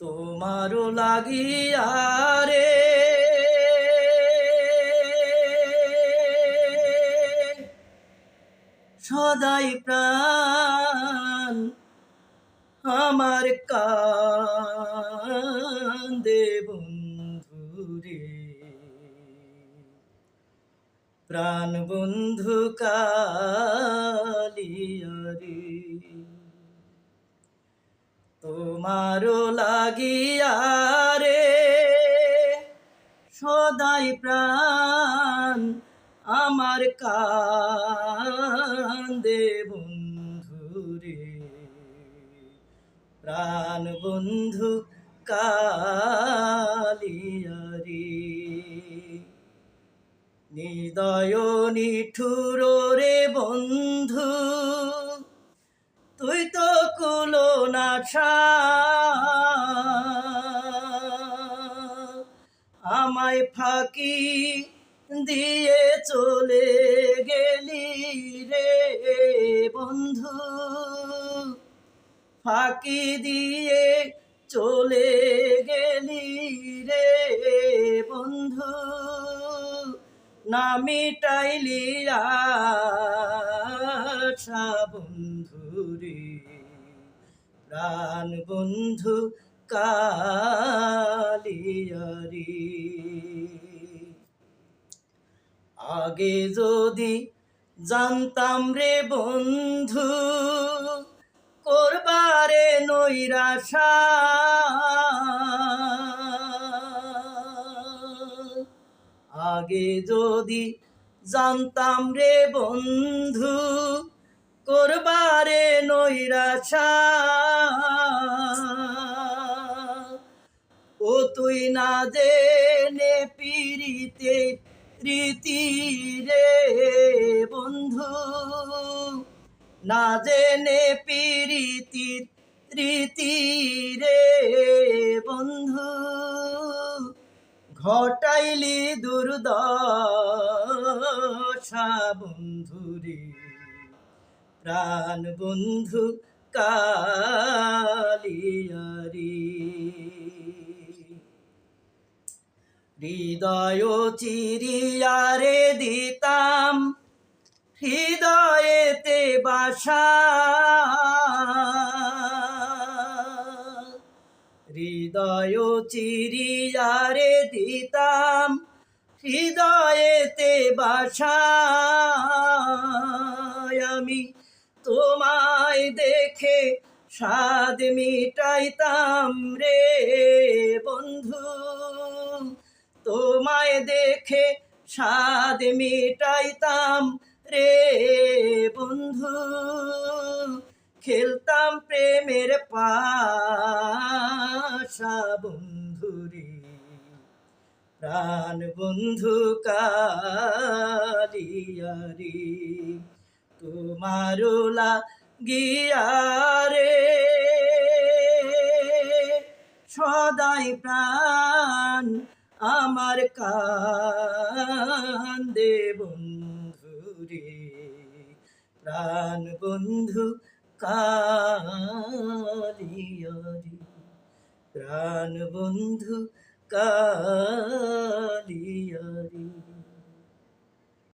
তোমারও লাগিয়া রে। সদাই প্রাণ আমার কান্দে বন্ধুরে প্রাণ বন্ধু কালিয়ারে তোমারও লাগিয়া রে, সদাই প্রাণ আমার কান্দে বন্ধুরে প্রাণ বন্ধু কালিয়ারি নিদয় নিঠুর রে বন্ধু তুই তো কুলো না আমায় ফাঁকি দিয়ে চলে গেলি রে বন্ধু। ফাঁকি দিয়ে চলে গেলি রে বন্ধু। না মিটাইলি আশা বন্ধু রে প্রাণ বন্ধু কালিয়ারি। আগে যদি জানতাম রে বন্ধু, করবারে নৈরাশা। আগে যদি জানতাম রে বন্ধু করবারে নৈরাশা। ও তুই না জেনে পিরিতে রীতি রে বন্ধু, না জেনে পিরিতির রীতি রে বন্ধু, ঘটাইলি দুর্দশা বন্ধু রে। প্রাণ বন্ধু কালিয়ারি। হৃদয় চিরিয়ারে দিতাম হৃদয়েতে বাসা। হৃদয় চিরিয়ারে দিতাম হৃদয়েতে বাসা। আমি তোমায় দেখে স্বাদ মিটাইতাম রে বন্ধু। তোমায় দেখে স্বাদ মিটাইতাম রে বন্ধু। খেলতাম প্রেমের পাশা বন্ধু রে প্রাণ বন্ধু কালিয়ারি। তোমারও লাগিয়া রে। সদাই প্রাণ আমার কান্দে বন্ধু রে। প্রাণ বন্ধু কালিয়ারি প্রাণ বন্ধু কালিয়ারি